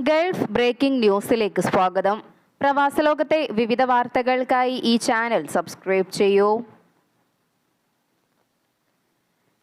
Gulf breaking ന്യൂസിലേക്ക് സ്വാഗതം. പ്രവാസലോകത്തെ വിവിധ വാർത്തകൾക്കായി ഈ ചാനൽ സബ്സ്ക്രൈബ് ചെയ്യൂ.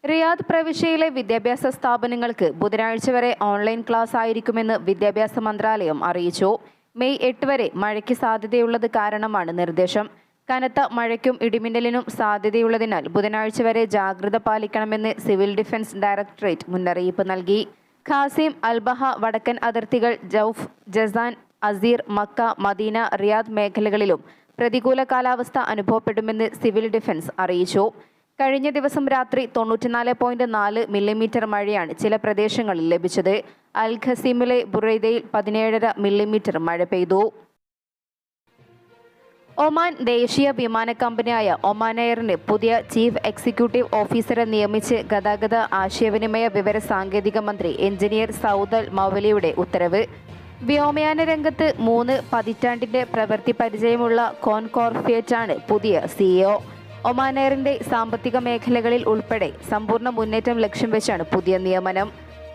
റിയാദ് പ്രവിശ്യയിലെ വിദ്യാഭ്യാസ സ്ഥാപനങ്ങൾക്ക് ബുധനാഴ്ച വരെ ഓൺലൈൻ ക്ലാസ് ആയിരിക്കുമെന്ന് വിദ്യാഭ്യാസ മന്ത്രാലയം അറിയിച്ചു. മെയ് എട്ട് വരെ മഴയ്ക്ക് സാധ്യതയുള്ളത് കാരണമാണ് നിർദ്ദേശം. കനത്ത മഴയ്ക്കും ഇടിമിന്നലിനും സാധ്യതയുള്ളതിനാൽ ബുധനാഴ്ച വരെ ജാഗ്രത പാലിക്കണമെന്ന് സിവിൽ ഡിഫൻസ് ഡയറക്ടറേറ്റ് മുന്നറിയിപ്പ് നൽകി. ഖാസിം അൽബഹ വടക്കൻ അതിർത്തികൾ Jouf Jazan Asir Makkah Medina Riyadh മേഖലകളിലും പ്രതികൂല കാലാവസ്ഥ അനുഭവപ്പെടുമെന്ന് സിവിൽ ഡിഫൻസ് അറിയിച്ചു. കഴിഞ്ഞ ദിവസം രാത്രി തൊണ്ണൂറ്റിനാല് പോയിന്റ് നാല് മില്ലിമീറ്റർ മഴയാണ് ചില പ്രദേശങ്ങളിൽ ലഭിച്ചത്. അൽ ഖസീമിലെ ബുറൈദയിൽ പതിനേഴര മില്ലിമീറ്റർ മഴ പെയ്തു. ഒമാൻ ദേശീയ വിമാന കമ്പനിയായ ഒമാൻ എയറിന് പുതിയ ചീഫ് എക്സിക്യൂട്ടീവ് ഓഫീസറെ നിയമിച്ച് ഗതാഗത ആശയവിനിമയ വിവര സാങ്കേതിക മന്ത്രി എഞ്ചിനീയർ സൗദൽ മൗലിയുടെ ഉത്തരവ്. വ്യോമയാന രംഗത്ത് മൂന്ന് പതിറ്റാണ്ടിന്റെ പ്രവൃത്തി പരിചയമുള്ള കോൺകോർഫിയറ്റാണ് പുതിയ സിഇഒ ഒമാൻ എയറിന്റെ സാമ്പത്തിക മേഖലകളിൽ ഉൾപ്പെടെ സമ്പൂർണ മുന്നേറ്റം ലക്ഷ്യം വെച്ചാണ് പുതിയ നിയമനം.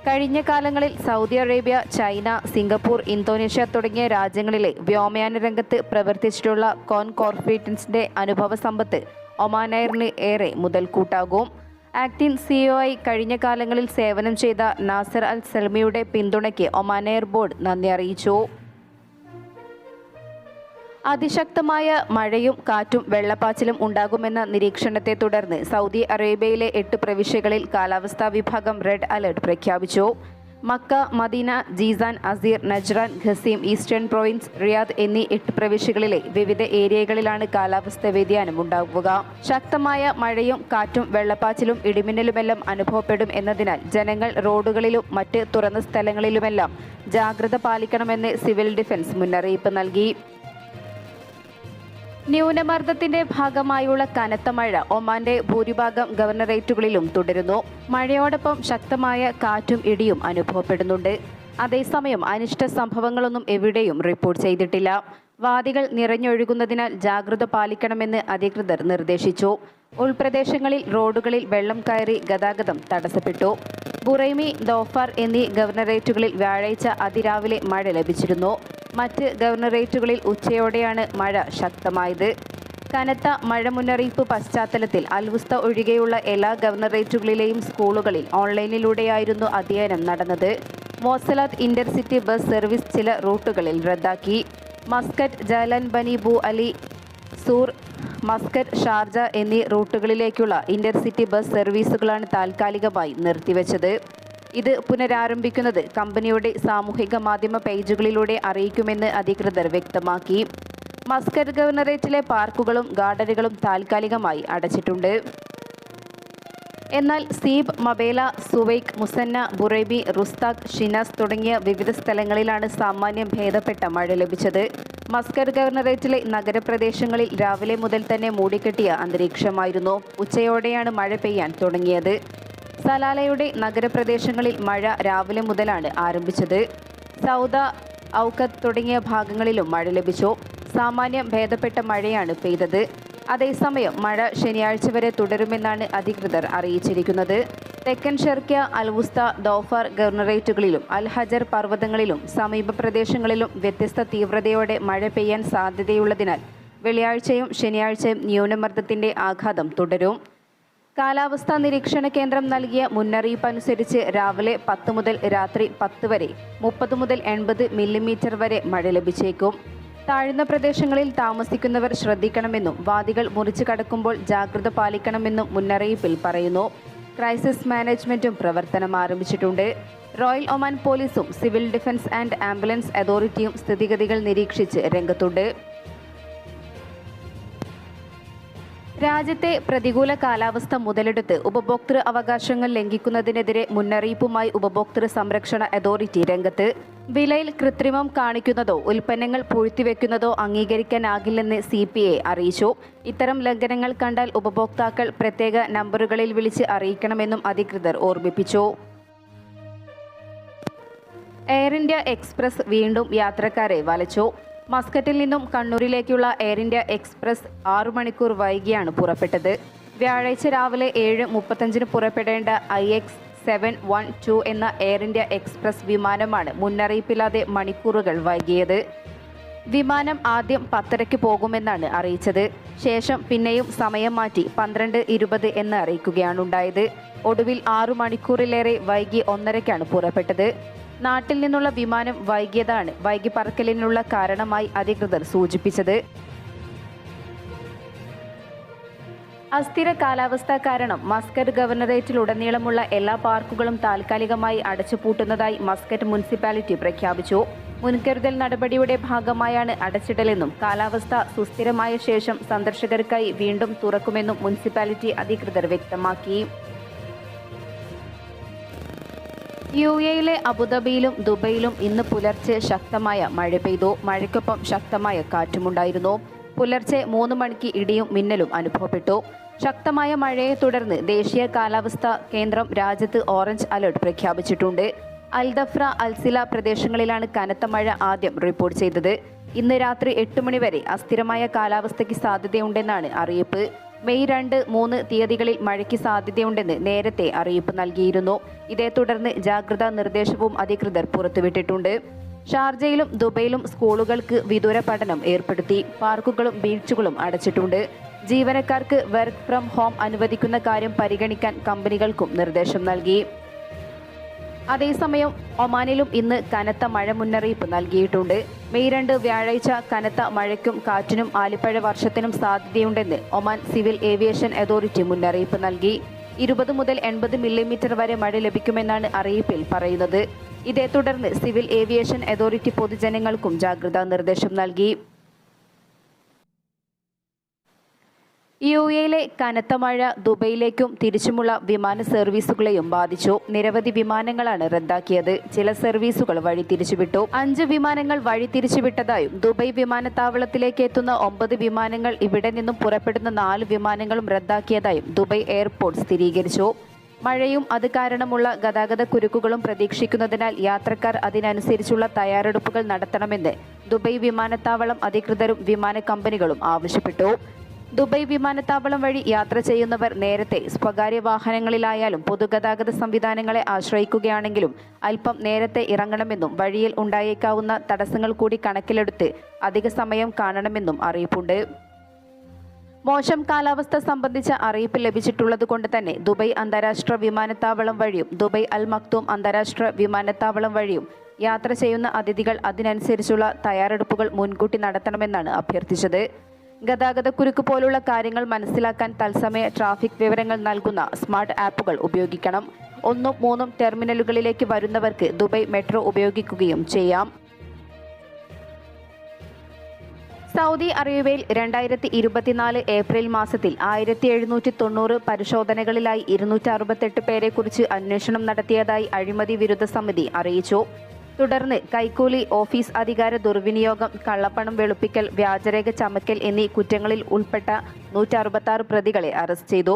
കഴിഞ്ഞ കാലങ്ങളിൽ Saudi Arabia China Singapore Indonesia തുടങ്ങിയ രാജ്യങ്ങളിലെ വ്യോമയാന രംഗത്ത് പ്രവർത്തിച്ചിട്ടുള്ള കോൺ കോർപ്പറേറ്റൻസിന്റെ അനുഭവ സമ്പത്ത് ഒമാൻ എയറിന് ഏറെ മുതൽക്കൂട്ടാകും. ആക്ടിംഗ് സിഇഒ ആയി കഴിഞ്ഞ കാലങ്ങളിൽ സേവനം ചെയ്ത നാസർ അൽ സൽമിയുടെ പിന്തുണയ്ക്ക് ഒമാൻ എയർ ബോർഡ് നന്ദി അറിയിച്ചു. അതിശക്തമായ മഴയും കാറ്റും വെള്ളപ്പാച്ചിലും ഉണ്ടാകുമെന്ന നിരീക്ഷണത്തെ തുടർന്ന് സൗദി അറേബ്യയിലെ എട്ട് പ്രവിശ്യകളിൽ കാലാവസ്ഥാ വിഭാഗം റെഡ് അലർട്ട് പ്രഖ്യാപിച്ചു. Makkah Medina Jazan Asir Najran Qassim eastern province Riyadh എന്നീ എട്ട് പ്രവിശ്യകളിലെ വിവിധ ഏരിയകളിലാണ് കാലാവസ്ഥ വ്യതിയാനം ഉണ്ടാവുക. ശക്തമായ മഴയും കാറ്റും വെള്ളപ്പാച്ചിലും ഇടിമിന്നലുമെല്ലാം അനുഭവപ്പെടും എന്നതിനാൽ ജനങ്ങൾ റോഡുകളിലും മറ്റ് തുറന്ന സ്ഥലങ്ങളിലുമെല്ലാം ജാഗ്രത പാലിക്കണമെന്ന് സിവിൽ ഡിഫൻസ് മുന്നറിയിപ്പ് നൽകി. ന്യൂനമർദ്ദത്തിന്റെ ഭാഗമായുള്ള കനത്ത മഴ ഒമാന്റെ ഭൂരിഭാഗം ഗവർണറേറ്റുകളിലും തുടരുന്നു. മഴയോടൊപ്പം ശക്തമായ കാറ്റും ഇടിയും അനുഭവപ്പെടുന്നുണ്ട്. അതേസമയം അനിഷ്ട സംഭവങ്ങളൊന്നും എവിടെയും റിപ്പോർട്ട് ചെയ്തിട്ടില്ല. വാദികൾ നിറഞ്ഞൊഴുകുന്നതിനാൽ ജാഗ്രത പാലിക്കണമെന്ന് അധികൃതർ നിർദ്ദേശിച്ചു. ഉൾപ്രദേശങ്ങളിൽ റോഡുകളിൽ വെള്ളം കയറി ഗതാഗതം തടസ്സപ്പെട്ടു. ബുറൈമി ദോഫാർ എന്നീ ഗവർണറേറ്റുകളിൽ വ്യാഴാഴ്ച അതിരാവിലെ മഴ ലഭിച്ചിരുന്നു. മറ്റ് ഗവർണറേറ്റുകളിൽ ഉച്ചയോടെയാണ് മഴ ശക്തമായത്. കനത്ത മഴ മുന്നറിയിപ്പ് പശ്ചാത്തലത്തിൽ അൽവുസ്ത ഒഴികെയുള്ള എല്ലാ ഗവർണറേറ്റുകളിലെയും സ്കൂളുകളിൽ ഓൺലൈനിലൂടെയായിരുന്നു അധ്യയനം നടന്നത്. മോസലാത്ത് ഇന്റർസിറ്റി ബസ് സർവീസ് ചില റൂട്ടുകളിൽ റദ്ദാക്കി. മസ്കറ്റ് ജാലൻ ബനി ബു അലി സൂർ മസ്കറ്റ് ഷാർജ എന്നീ റൂട്ടുകളിലേക്കുള്ള ഇന്റർസിറ്റി ബസ് സർവീസുകളാണ് താൽക്കാലികമായി നിർത്തിവെച്ചത്. ഇത് പുനരാരംഭിക്കുന്നത് കമ്പനിയുടെ സാമൂഹിക മാധ്യമ പേജുകളിലൂടെ അറിയിക്കുമെന്ന് അധികൃതർ വ്യക്തമാക്കി. മസ്കറ്റ് ഗവർണറേറ്റിലെ പാർക്കുകളും ഗാർഡനുകളും താൽക്കാലികമായി അടച്ചിട്ടുണ്ട്. എന്നാൽ Seeb Mabela Suwaiq Musannah ബുറൈബി Rustaq Shinas തുടങ്ങിയ വിവിധ സ്ഥലങ്ങളിലാണ് സാമാന്യം ഭേദപ്പെട്ട മഴ ലഭിച്ചത്. മസ്കർ ഗവർണറേറ്റിലെ നഗരപ്രദേശങ്ങളിൽ രാവിലെ മുതൽ തന്നെ മൂടിക്കെട്ടിയ അന്തരീക്ഷമായിരുന്നു. ഉച്ചയോടെയാണ് മഴ പെയ്യാൻ തുടങ്ങിയത്. സലാലയുടെ നഗരപ്രദേശങ്ങളിൽ മഴ രാവിലെ മുതലാണ് ആരംഭിച്ചത്. സൗദ ഔക്കത്ത് തുടങ്ങിയ ഭാഗങ്ങളിലും മഴ ലഭിച്ചു. സാമാന്യം ഭേദപ്പെട്ട മഴയാണ് പെയ്തത്. അതേസമയം മഴ ശനിയാഴ്ച വരെ തുടരുമെന്നാണ് അധികൃതർ അറിയിച്ചിരിക്കുന്നത്. തെക്കൻ ഷെർക്ക അൽവുസ്ത ദോഫർ ഗവർണറേറ്റുകളിലും അൽ ഹജർ പർവതങ്ങളിലും സമീപ പ്രദേശങ്ങളിലും വ്യത്യസ്ത തീവ്രതയോടെ മഴ പെയ്യാൻ സാധ്യതയുള്ളതിനാൽ വെള്ളിയാഴ്ചയും ശനിയാഴ്ചയും ന്യൂനമർദ്ദത്തിന്റെ ആഘാതം തുടരും. കാലാവസ്ഥാ നിരീക്ഷണ കേന്ദ്രം നൽകിയ മുന്നറിയിപ്പ് അനുസരിച്ച് രാവിലെ പത്ത് മുതൽ രാത്രി പത്ത് വരെ മുപ്പത് മുതൽ എൺപത് മില്ലിമീറ്റർ വരെ മഴ ലഭിച്ചേക്കും. താഴ്ന്ന പ്രദേശങ്ങളിൽ താമസിക്കുന്നവർ ശ്രദ്ധിക്കണമെന്നും വാദികൾ മുറിച്ചു കടക്കുമ്പോൾ ജാഗ്രത പാലിക്കണമെന്നും മുന്നറിയിപ്പിൽ പറയുന്നു. ക്രൈസിസ് മാനേജ്മെന്റും പ്രവർത്തനം ആരംഭിച്ചിട്ടുണ്ട്. റോയൽ ഒമാൻ പോലീസും സിവിൽ ഡിഫൻസ് ആൻഡ് ആംബുലൻസ് അതോറിറ്റിയും സ്ഥിതിഗതികൾ നിരീക്ഷിച്ച് രംഗത്തുണ്ട്. രാജ്യത്തെ പ്രതികൂല കാലാവസ്ഥ മുതലെടുത്ത് ഉപഭോക്തൃ അവകാശങ്ങൾ ലംഘിക്കുന്നതിനെതിരെ മുന്നറിയിപ്പുമായി ഉപഭോക്തൃ സംരക്ഷണ അതോറിറ്റി രംഗത്ത് വിലയിൽ കൃത്രിമം കാണിക്കുന്നതോ ഉൽപ്പന്നങ്ങൾ പൂഴ്ത്തിവെക്കുന്നതോ അംഗീകരിക്കാനാകില്ലെന്ന് സി പി എ അറിയിച്ചു. ഇത്തരം ലംഘനങ്ങൾ കണ്ടാൽ ഉപഭോക്താക്കൾ പ്രത്യേക നമ്പറുകളിൽ വിളിച്ച് അറിയിക്കണമെന്നും അധികൃതർ ഓർമ്മിപ്പിച്ചു. എയർ ഇന്ത്യ എക്സ്പ്രസ് വീണ്ടും യാത്രക്കാരെ വലച്ചു. മസ്കറ്റിൽ നിന്നും കണ്ണൂരിലേക്കുള്ള എയർ ഇന്ത്യ എക്സ്പ്രസ് ആറു മണിക്കൂർ വൈകിയാണ് പുറപ്പെട്ടത്. വ്യാഴാഴ്ച രാവിലെ ഏഴ് മുപ്പത്തഞ്ചിന് പുറപ്പെടേണ്ട I X seven one two എന്ന എയർ ഇന്ത്യ എക്സ്പ്രസ് വിമാനമാണ് മുന്നറിയിപ്പില്ലാതെ മണിക്കൂറുകൾ വൈകിയത്. വിമാനം ആദ്യം പത്തരയ്ക്ക് പോകുമെന്നാണ് അറിയിച്ചത്. ശേഷം പിന്നെയും സമയം മാറ്റി പന്ത്രണ്ട് ഇരുപത് എന്ന് അറിയിക്കുകയാണുണ്ടായത് ഒടുവിൽ ആറു മണിക്കൂറിലേറെ വൈകി ഒന്നരയ്ക്കാണ് പുറപ്പെട്ടത്. നാട്ടിൽ നിന്നുള്ള വിമാനം വൈകിയതാണ് വൈകി പറക്കലിനുള്ള കാരണമായി അധികൃതർ സൂചിപ്പിച്ചത്. അസ്ഥിര കാലാവസ്ഥ കാരണം മസ്കറ്റ് ഗവർണറേറ്റിലുടനീളമുള്ള എല്ലാ പാർക്കുകളും താൽക്കാലികമായി അടച്ചുപൂട്ടുന്നതായി മസ്കറ്റ് മുനിസിപ്പാലിറ്റി പ്രഖ്യാപിച്ചു. മുൻകരുതൽ നടപടിയുടെ ഭാഗമായാണ് അടച്ചിടലെന്നും കാലാവസ്ഥ സുസ്ഥിരമായ ശേഷം സന്ദർശകർക്കായി വീണ്ടും തുറക്കുമെന്നും മുനിസിപ്പാലിറ്റി അധികൃതർ വ്യക്തമാക്കി. യു എയിലെ അബുദാബിയിലും ദുബൈയിലും ഇന്ന് പുലർച്ചെ ശക്തമായ മഴ പെയ്തു. മഴയ്ക്കൊപ്പം ശക്തമായ കാറ്റുമുണ്ടായിരുന്നു. പുലർച്ചെ മൂന്ന് മണിക്ക് ഇടിയും മിന്നലും അനുഭവപ്പെട്ടു. ശക്തമായ മഴയെ തുടർന്ന് ദേശീയ കാലാവസ്ഥാ കേന്ദ്രം രാജ്യത്ത് ഓറഞ്ച് അലർട്ട് പ്രഖ്യാപിച്ചിട്ടുണ്ട്. അൽദഫ്ര അൽസില പ്രദേശങ്ങളിലാണ് കനത്ത മഴ ആദ്യം റിപ്പോർട്ട് ചെയ്തത്. ഇന്ന് രാത്രി എട്ട് മണിവരെ അസ്ഥിരമായ കാലാവസ്ഥയ്ക്ക് സാധ്യതയുണ്ടെന്നാണ് അറിയിപ്പ്. മെയ് രണ്ട് മൂന്ന് തീയതികളിൽ മഴയ്ക്ക് സാധ്യതയുണ്ടെന്ന് നേരത്തെ അറിയിപ്പ് നൽകിയിരുന്നു. ഇതേ തുടർന്ന് ജാഗ്രതാ നിർദ്ദേശവും അധികൃതർ പുറത്തുവിട്ടിട്ടുണ്ട്. ഷാർജയിലും ദുബൈയിലും സ്കൂളുകൾക്ക് വിദൂര പഠനം ഏർപ്പെടുത്തി. പാർക്കുകളും ബീച്ചുകളും അടച്ചിട്ടുണ്ട്. ജീവനക്കാർക്ക് വർക്ക് ഫ്രം ഹോം അനുവദിക്കുന്ന കാര്യം പരിഗണിക്കാൻ കമ്പനികൾക്കും നിർദ്ദേശം നൽകി. അതേസമയം ഒമാനിലും ഇന്ന് കനത്ത മഴ മുന്നറിയിപ്പ് നൽകിയിട്ടുണ്ട്. മെയ് രണ്ട് വ്യാഴാഴ്ച കനത്ത മഴയ്ക്കും കാറ്റിനും ആലിപ്പഴ വർഷത്തിനും സാധ്യതയുണ്ടെന്ന് ഒമാൻ സിവിൽ ഏവിയേഷൻ അതോറിറ്റി മുന്നറിയിപ്പ് നൽകി. ഇരുപത് മുതൽ എൺപത് മില്ലിമീറ്റർ വരെ മഴ ലഭിക്കുമെന്നാണ് അറിയിപ്പിൽ പറയുന്നത്. ഇതേ തുടർന്ന് സിവിൽ ഏവിയേഷൻ അതോറിറ്റി പൊതുജനങ്ങൾക്കും ജാഗ്രതാ നിർദ്ദേശം നൽകി. യു എയിലെ കനത്ത മഴ ദുബൈയിലേക്കും തിരിച്ചുമുള്ള വിമാന സർവീസുകളെയും ബാധിച്ചു. നിരവധി വിമാനങ്ങളാണ് റദ്ദാക്കിയത്. ചില സർവീസുകൾ വഴി തിരിച്ചുവിട്ടു. അഞ്ച് വിമാനങ്ങൾ വഴി തിരിച്ചുവിട്ടതായും ദുബൈ വിമാനത്താവളത്തിലേക്ക് എത്തുന്ന ഒമ്പത് വിമാനങ്ങൾ ഇവിടെ നിന്നും പുറപ്പെടുന്ന നാല് വിമാനങ്ങളും റദ്ദാക്കിയതായും ദുബൈ എയർപോർട്ട് സ്ഥിരീകരിച്ചു. മഴയും അത് കാരണമുള്ള ഗതാഗത കുരുക്കുകളും പ്രതീക്ഷിക്കുന്നതിനാൽ യാത്രക്കാർ അതിനനുസരിച്ചുള്ള തയ്യാറെടുപ്പുകൾ നടത്തണമെന്ന് ദുബൈ വിമാനത്താവളം അധികൃതരും വിമാന കമ്പനികളും ആവശ്യപ്പെട്ടു. ദുബൈ വിമാനത്താവളം വഴി യാത്ര ചെയ്യുന്നവർ നേരത്തെ സ്വകാര്യ വാഹനങ്ങളിലായാലും പൊതുഗതാഗത സംവിധാനങ്ങളെ ആശ്രയിക്കുകയാണെങ്കിലും അല്പം നേരത്തെ ഇറങ്ങണമെന്നും വഴിയിൽ ഉണ്ടായേക്കാവുന്ന തടസ്സങ്ങൾ കൂടി കണക്കിലെടുത്ത് അധിക സമയം കാണണമെന്നും അറിയിപ്പുണ്ട്. മോശം കാലാവസ്ഥ സംബന്ധിച്ച അറിയിപ്പ് ലഭിച്ചിട്ടുള്ളത് കൊണ്ട് തന്നെ ദുബൈ അന്താരാഷ്ട്ര വിമാനത്താവളം വഴിയും ദുബൈ അൽ മക്തൂം അന്താരാഷ്ട്ര വിമാനത്താവളം വഴിയും യാത്ര ചെയ്യുന്ന അതിഥികൾ അതിനനുസരിച്ചുള്ള തയ്യാറെടുപ്പുകൾ മുൻകൂട്ടി നടത്തണമെന്നാണ് അഭ്യർത്ഥിച്ചത്. ഗതാഗതക്കുരുക്ക് പോലുള്ള കാര്യങ്ങൾ മനസ്സിലാക്കാൻ തത്സമയ ട്രാഫിക് വിവരങ്ങൾ നൽകുന്ന സ്മാർട്ട് ആപ്പുകൾ ഉപയോഗിക്കണം. ഒന്നും മൂന്നും ടെർമിനലുകളിലേക്ക് വരുന്നവർക്ക് ദുബൈ മെട്രോ ഉപയോഗിക്കുകയും ചെയ്യാം. സൗദി അറേബ്യയിൽ രണ്ടായിരത്തി ഇരുപത്തിനാല് ഏപ്രിൽ മാസത്തിൽ ആയിരത്തി എഴുന്നൂറ്റി തൊണ്ണൂറ് പരിശോധനകളിലായി ഇരുന്നൂറ്റി അറുപത്തെട്ട് പേരെക്കുറിച്ച് അന്വേഷണം നടത്തിയതായി അഴിമതി വിരുദ്ധ സമിതി അറിയിച്ചു. തുടർന്ന് കൈക്കൂലി ഓഫീസ് അധികാര ദുർവിനിയോഗം കള്ളപ്പണം വെളുപ്പിക്കൽ വ്യാജരേഖ ചമക്കൽ എന്നീ കുറ്റങ്ങളിൽ ഉൾപ്പെട്ട നൂറ്റി പ്രതികളെ അറസ്റ്റ് ചെയ്തു.